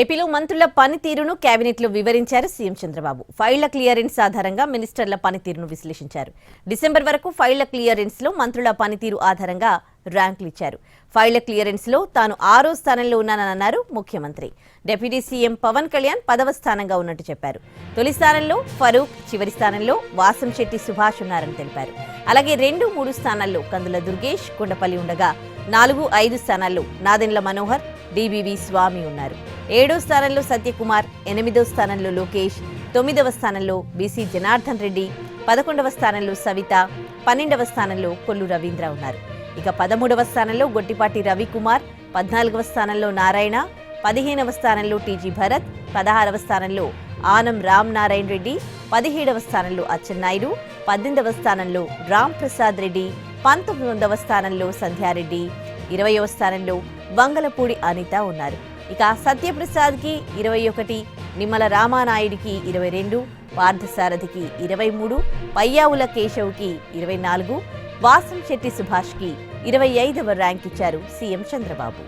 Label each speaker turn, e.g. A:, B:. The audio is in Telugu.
A: ఏపీలో మంత్రుల పనితీరును కేబినెట్లో వివరించారు సీఎం చంద్రబాబు. ఫైళ్ళ క్లియరెన్స్ ఆధారంగా మినిస్టర్ల పనితీరును విశ్లేషించారు. డిసెంబర్ వరకు ఫైళ్ళ క్లియరెన్స్లో మంత్రుల పనితీరు ఆధారంగా ర్యాంకులు ఇచ్చారు. ఫైళ్ళ క్లియరెన్స్లో తాను ఆరో స్థానంలో ఉన్నానని అన్నారు ముఖ్యమంత్రి. డిప్యూటీ సీఎం పవన్ కళ్యాణ్ పదవ స్థానంగా ఉన్నట్టు చెప్పారు. తొలి స్థానంలో ఫరూక్ చివరి స్థానంలో వాసం శెట్టి సుభాష్ ఉన్నారని తెలిపారు. అలాగే రెండు మూడు స్థానాల్లో కందుల దుర్గేష్ కొండపల్లి ఉండగా నాలుగు ఐదు స్థానాల్లో నాదెండ్ల మనోహర్ డిబివి స్వామి ఉన్నారు. ఏడో స్థానంలో సత్యకుమార్ ఎనిమిదో స్థానంలో లోకేష్ తొమ్మిదవ స్థానంలో బీసీ జనార్దన్ రెడ్డి పదకొండవ స్థానంలో సవిత పన్నెండవ స్థానంలో కొల్లు రవీంద్ర ఉన్నారు. ఇక పదమూడవ స్థానంలో గొట్టిపాటి రవికుమార్ పద్నాలుగవ స్థానంలో నారాయణ పదిహేనవ స్థానంలో టీజీ భరత్ పదహారవ స్థానంలో ఆనం రామ్ నారాయణ రెడ్డి పదిహేడవ స్థానంలో అచ్చెన్నాయుడు పద్దెనిమిదవ స్థానంలో రామ్ ప్రసాద్ రెడ్డి పంతొమ్మిదవ స్థానంలో సంధ్యారెడ్డి ఇరవయవ స్థానంలో వంగలపూడి అనిత ఉన్నారు. ఇక సత్యప్రసాద్కి ఇరవై ఒకటి నిమ్మల రామానాయుడికి ఇరవై రెండు పార్థసారథికి ఇరవై మూడు పయ్యావుల కేశవ్కి ఇరవై నాలుగు వాసం శెట్టి సుభాష్కి ఇరవై ఐదవ ర్యాంక్ ఇచ్చారు సీఎం చంద్రబాబు.